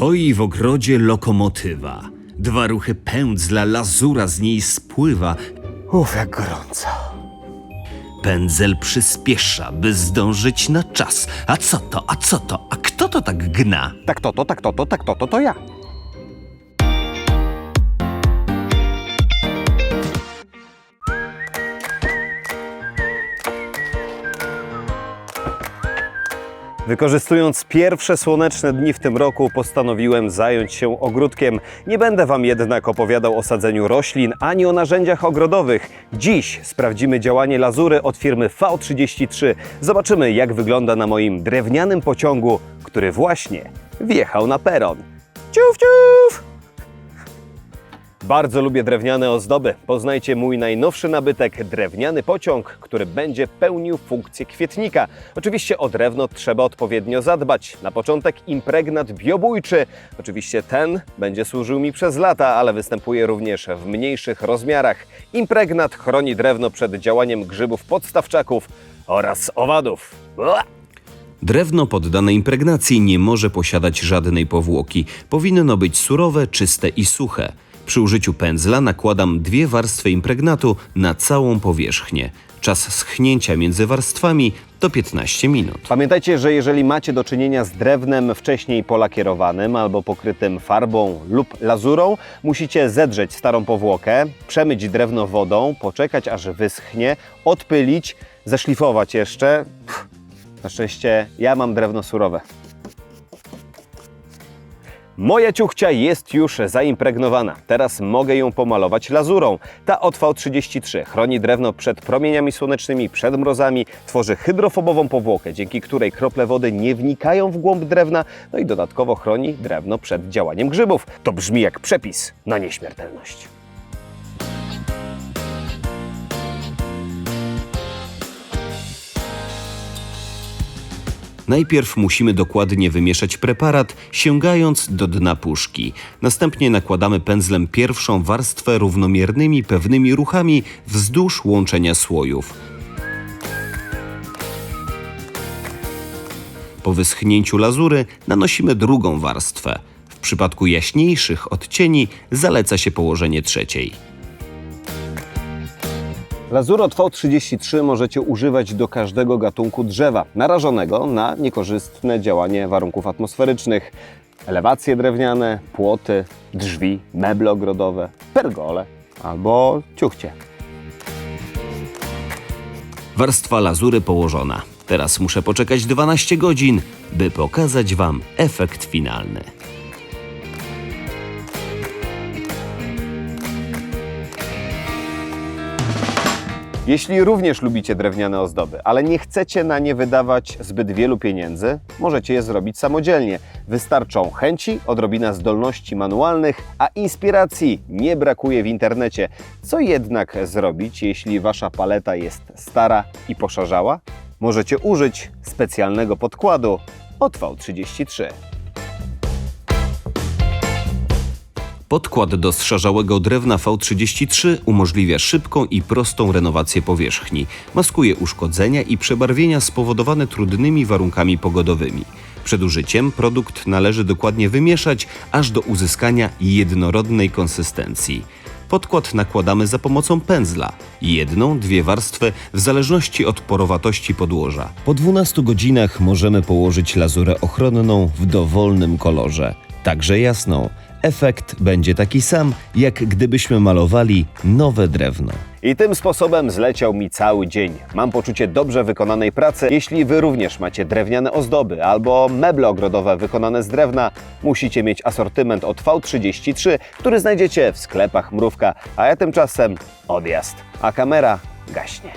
Stoi w ogrodzie lokomotywa. Dwa ruchy pędzla, lazura z niej spływa. Uf, jak gorąco. Pędzel przyspiesza, by zdążyć na czas. A co to, a co to, a kto to tak gna? Tak to, to, tak to, to, tak to, to, to ja. Wykorzystując pierwsze słoneczne dni w tym roku, postanowiłem zająć się ogródkiem. Nie będę Wam jednak opowiadał o sadzeniu roślin ani o narzędziach ogrodowych. Dziś sprawdzimy działanie lazury od firmy V33. Zobaczymy, jak wygląda na moim drewnianym pociągu, który właśnie wjechał na peron. Ciuf, ciuf! Bardzo lubię drewniane ozdoby. Poznajcie mój najnowszy nabytek drewniany pociąg, który będzie pełnił funkcję kwietnika. Oczywiście o drewno trzeba odpowiednio zadbać. Na początek impregnat biobójczy. Oczywiście ten będzie służył mi przez lata, ale występuje również w mniejszych rozmiarach. Impregnat chroni drewno przed działaniem grzybów podstawczaków oraz owadów. Ua! Drewno poddane impregnacji nie może posiadać żadnej powłoki. Powinno być surowe, czyste i suche. Przy użyciu pędzla nakładam dwie warstwy impregnatu na całą powierzchnię. Czas schnięcia między warstwami to 15 minut. Pamiętajcie, że jeżeli macie do czynienia z drewnem wcześniej polakierowanym albo pokrytym farbą lub lazurą, musicie zedrzeć starą powłokę, przemyć drewno wodą, poczekać aż wyschnie, odpylić, zeszlifować jeszcze. Na szczęście ja mam drewno surowe. Moja ciuchcia jest już zaimpregnowana. Teraz mogę ją pomalować lazurą. Ta od V33 chroni drewno przed promieniami słonecznymi, przed mrozami, tworzy hydrofobową powłokę, dzięki której krople wody nie wnikają w głąb drewna, no i dodatkowo chroni drewno przed działaniem grzybów. To brzmi jak przepis na nieśmiertelność. Najpierw musimy dokładnie wymieszać preparat, sięgając do dna puszki. Następnie nakładamy pędzlem pierwszą warstwę równomiernymi, pewnymi ruchami wzdłuż łączenia słojów. Po wyschnięciu lazury nanosimy drugą warstwę. W przypadku jaśniejszych odcieni zaleca się położenie trzeciej. Lazur od V33 możecie używać do każdego gatunku drzewa narażonego na niekorzystne działanie warunków atmosferycznych. Elewacje drewniane, płoty, drzwi, meble ogrodowe, pergole albo ciuchcie. Warstwa lazury położona. Teraz muszę poczekać 12 godzin, by pokazać Wam efekt finalny. Jeśli również lubicie drewniane ozdoby, ale nie chcecie na nie wydawać zbyt wielu pieniędzy, możecie je zrobić samodzielnie. Wystarczą chęci, odrobina zdolności manualnych, a inspiracji nie brakuje w internecie. Co jednak zrobić, jeśli wasza paleta jest stara i poszarzała? Możecie użyć specjalnego podkładu od V33. Podkład do drewna V33 umożliwia szybką i prostą renowację powierzchni. Maskuje uszkodzenia i przebarwienia spowodowane trudnymi warunkami pogodowymi. Przed użyciem produkt należy dokładnie wymieszać, aż do uzyskania jednorodnej konsystencji. Podkład nakładamy za pomocą pędzla. Jedną, dwie warstwy w zależności od porowatości podłoża. Po 12 godzinach możemy położyć lazurę ochronną w dowolnym kolorze, także jasną. Efekt będzie taki sam, jak gdybyśmy malowali nowe drewno. I tym sposobem zleciał mi cały dzień. Mam poczucie dobrze wykonanej pracy. Jeśli Wy również macie drewniane ozdoby albo meble ogrodowe wykonane z drewna, musicie mieć asortyment od V33, który znajdziecie w sklepach Mrówka, a ja tymczasem odjazd, a kamera gaśnie.